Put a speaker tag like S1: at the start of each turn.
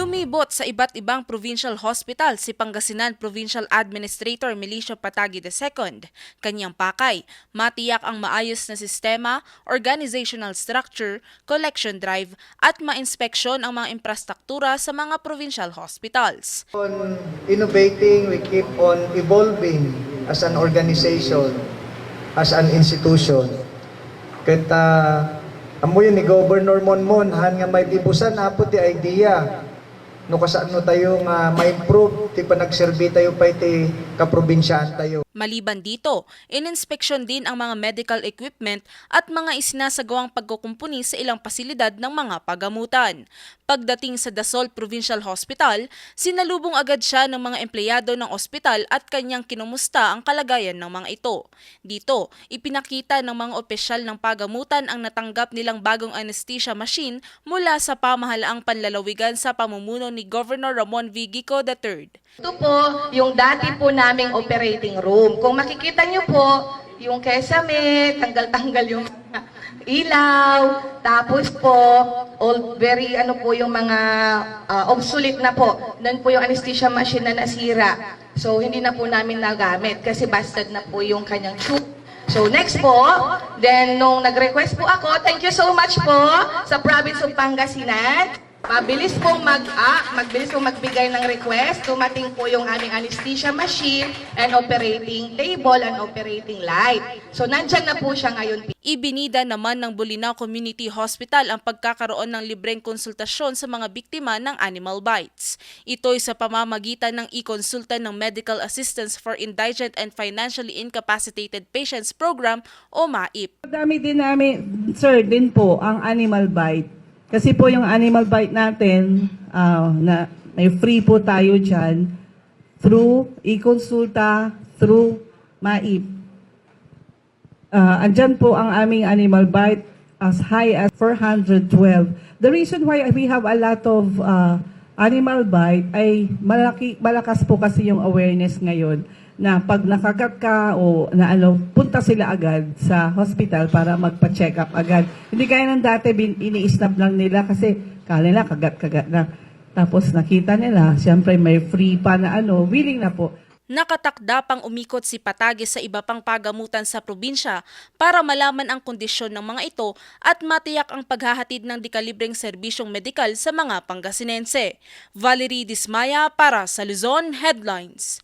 S1: Lumibot sa iba't ibang provincial hospital si Pangasinan Provincial Administrator Milicio Patagi II. Kanyang pakay, matiyak ang maayos na sistema, organizational structure, collection drive at ma-inspeksyon ang mga infrastruktura sa mga provincial hospitals.
S2: on innovating, we keep on evolving as an organization, as an institution. Kaya amo yun ni Governor Monmon, han nga may tibusan na po ti idea. No kasano tayo nga ma-improve, ti panagserbi tayo pa iti kaprobinsyahan tayo.
S1: Maliban dito, ininspeksyon din ang mga medical equipment at mga isinasagawang pagkukumpuni sa ilang pasilidad ng mga pagamutan. Pagdating sa Dasol Provincial Hospital, sinalubong agad siya ng mga empleyado ng ospital at kanyang kinumusta ang kalagayan ng mga ito. Dito, ipinakita ng mga opisyal ng pagamutan ang natanggap nilang bagong anesthesia machine mula sa pamahalaang panlalawigan sa pamumuno ni Governor Ramon V. Gico III.
S3: Ito po yung dati po naming operating room. Kung makikita nyo po, yung kesame, tanggal-tanggal yung ilaw, tapos po, all very ano po yung mga ah, obsolete na po. Doon po yung anesthesia machine na nasira. So, hindi na po namin nagamit kasi busted na po yung kanyang tube. So next po, then nung nag-request po ako, thank you so much po sa province of Pangasinan. Mabilis pong mag ah, magbilis pong magbigay ng request. Dumating po yung aming anesthesia machine and operating table and operating light. So nandyan na po siya ngayon.
S1: Ibinida naman ng Bulinaw Community Hospital ang pagkakaroon ng libreng konsultasyon sa mga biktima ng animal bites. Ito'y sa pamamagitan ng e-konsulta ng Medical Assistance for Indigent and Financially Incapacitated Patients Program o MAIP.
S4: Dami din namin, sir, din po ang animal bite. Kasi po yung animal bite natin, ah, na may free po tayo dyan through e-consulta, through MAIP. Ah, andyan po ang aming animal bite as high as 412. The reason why we have a lot of ah, animal bite ay malaki, malakas po kasi yung awareness ngayon na pag nakagat ka o na ano, punta sila agad sa hospital para magpa-check up agad. Hindi kaya ng dati bin, ini-snap lang nila kasi kala nila kagat-kagat na. Tapos nakita nila, siyempre may free pa na ano, willing na po.
S1: Nakatakda pang umikot si Patagi sa iba pang pagamutan sa probinsya para malaman ang kondisyon ng mga ito at matiyak ang paghahatid ng dekalibreng serbisyong medikal sa mga Pangasinense. Valerie Dismaya para sa Luzon Headlines.